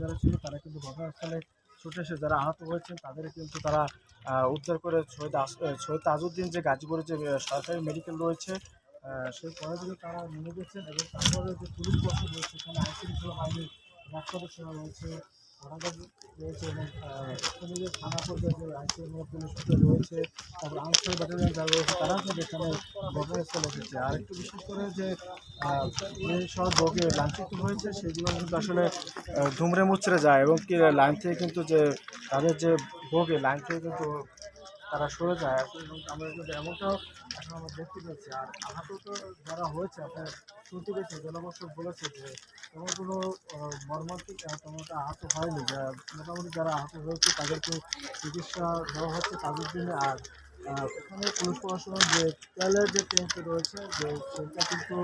যারা ছিল তারা কিন্তু ঘটনাস্থলে ছুটে এসে যারা আহত হয়েছেন তাদের কিন্তু তারা উদ্ধার করে শহীদ শহীদ যে গাজীপুরে যে সরকারি মেডিকেল রয়েছে সেই কলেজে তারা নিয়ে গেছেন এবং তারপরে যে পুলিশ বসে রয়েছে সেখানে আইনশৃঙ্খলা বাহিনীর এক রয়েছে রয়েছে আহ, এখানে বিশেষ করে যে সব হয়েছে সেগুলো কিন্তু আসলে ধুমড়ে মুচড়ে যায় এবং কি লাইন থেকে কিন্তু যে তাদের যে ভোগে লাইন থেকে কিন্তু তারা সরে যায়। এবং আমরা কিন্তু এমনটাও এখন আমরা দেখতে পেয়েছি। আর আহত তো যারা হয়েছে আপনার শুনতে পেয়েছি জনবর্ষক বলেছে যে কোনো আহ, মর্মান্তিক একটা আহত হয়নি। মোটামুটি যারা আহত হয়েছে তাদেরকে চিকিৎসা দেওয়া হচ্ছে তাদের জন্য। আর এখানে পুলিশ প্রশাসন যে তেলের যে ট্যাঙ্কি রয়েছে যে সেটা কিন্তু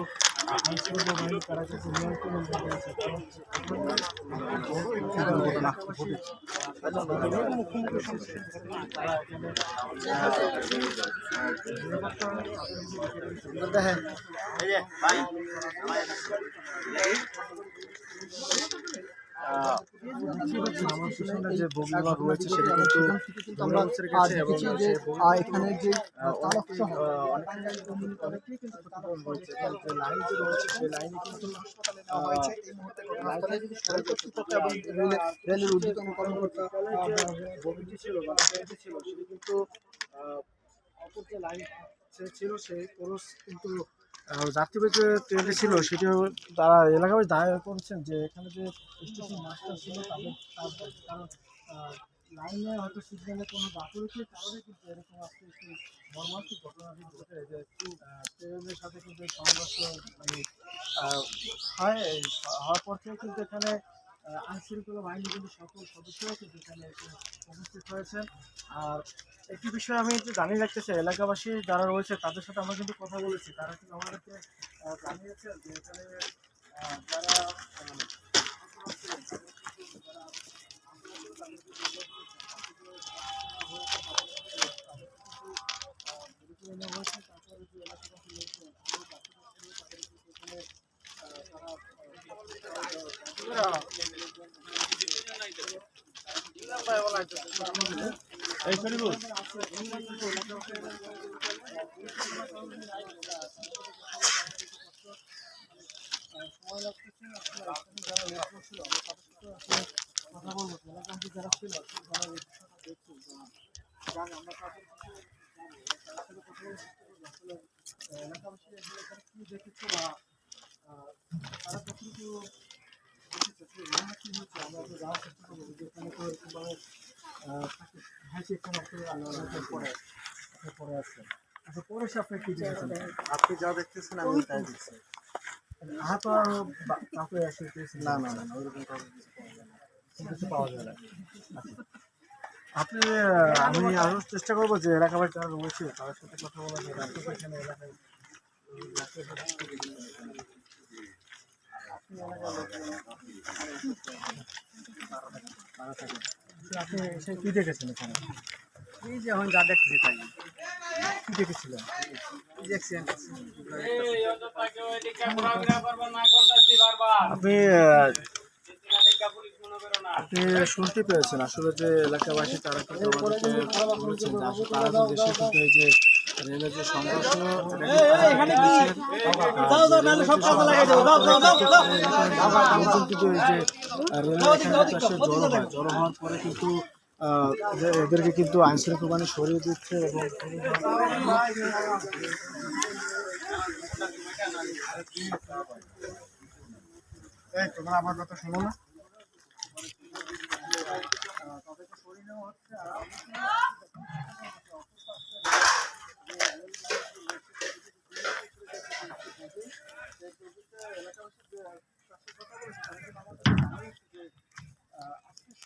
আইনশৃঙ্খলা বাহিনী তারা কিন্তু রয়েছে সেটা কিন্তু এখানে রেলের ঊর্ধ্বতন কর্মকর্তা ছিল ছিল কিন্তু ছিল কিন্তু যাত্রীবাহী যে ট্রেনটি ছিল সেটিও তারা এলাকাবাসী দাঁড়িয়ে করেছেন যে এখানে যে স্টেশন মাস্টার ছিল, তাদের কারণ লাইনে হয়তো সিগন্যালে কোনো গাফিলতির কারণে কিন্তু এরকম আজকে একটি মর্মান্তিক ঘটনাটি ঘটে। যে ট্রেনের সাথে কিন্তু সংঘর্ষ মানে হয় হওয়ার পর থেকে কিন্তু এখানে আইনশৃঙ্খলা বাহিনী কিন্তু সকল সদস্যরা কিন্তু এখানে উপস্থিত হয়েছেন। আর একটি বিষয় আমি একটু জানিয়ে রাখতেছি এলাকাবাসী যারা রয়েছে তাদের সাথে আমরা কিন্তু কথা বলেছি তারা কিন্তু আমাদেরকে আহ, জানিয়েছেন যে এখানে যারা আহ, যারা কথা বলব যারা ছিল বিষয়টা দেখছে আমরা তাদের এলাকাবাসী কি দেখেছে বা তারা কতটুকু দেখেছে মনে আমরা তো জানার চেষ্টা করব যে এখানে তো এরকমভাবে থাকে আল্লাহ পরে আপনি পরে আসছেন আচ্ছা পরে আপনি কি দেখেছেন? আপনি যা দেখতেছেন আমি তাই দেখছি। আহত আর কাউকে না না না। ওইরকম কিছু পাওয়া যায় না। আচ্ছা। আপনি আমি আরও চেষ্টা করব যে এলাকাবাসী যারা রয়েছে তাদের সাথে কথা বলা যায় এখানে এলাকায় আপনি এলাকার আপনি এসে কি দেখেছেন এখানে? এই যে এখন যা দেখতেছি তাই। কি দেখেছিলেন? এই যে accident আছে। আপনি আপনি শুনতে পেয়েছেন আসলে যে এলাকাবাসী তারা কিন্তু আমাদেরকে বলেছেন যে আসলে তারা যে দেশে কিন্তু এই যে রেলের যে সংঘর্ষ এটা কিন্তু তারা দেখেছেন। আর যে রেলের যে সংঘর্ষ, কিন্তু এই যে আসলে জড়ো হয়। জড়ো হওয়ার পরে কিন্তু এদেরকে কিন্তু আইন শৃঙ্খলা বাহিনী সরিয়ে দিচ্ছে এবং এই তোমরা আমার কথা শোনো না।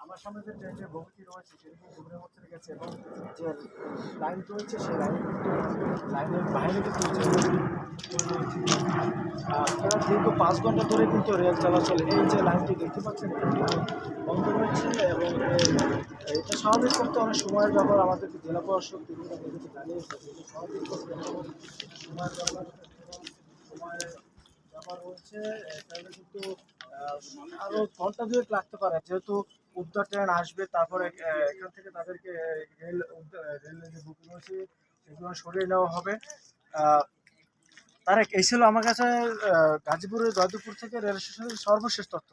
আমার সামনে যে ট্রেনের রয়েছে সেটি হচ্ছে গেছে এবং যে রয়েছে সেই কিন্তু লাইনের বাইরে দীর্ঘ পাঁচ ঘণ্টা ধরে কিন্তু রেল চলাচল এই যে লাইনটি দেখতে পাচ্ছেন বন্ধ রয়েছে এবং এটা স্বাভাবিক করতে অনেক সময়ের ব্যাপার আমাদেরকে জেলা পরিষদ বিভিন্ন তাহলে কিন্তু আহ, আরও ঘণ্টা দুয়েক লাগতে পারে। যেহেতু উদ্ধার ট্রেন আসবে, তারপরে এখান থেকে তাদেরকে রেল রেলের যে বুকিং রয়েছে, সেগুলো সরিয়ে নেওয়া হবে। তারেক, এই ছিল আমার কাছে গাজীপুরের জয়দেবপুর থেকে রেল স্টেশনের সর্বশেষ তথ্য।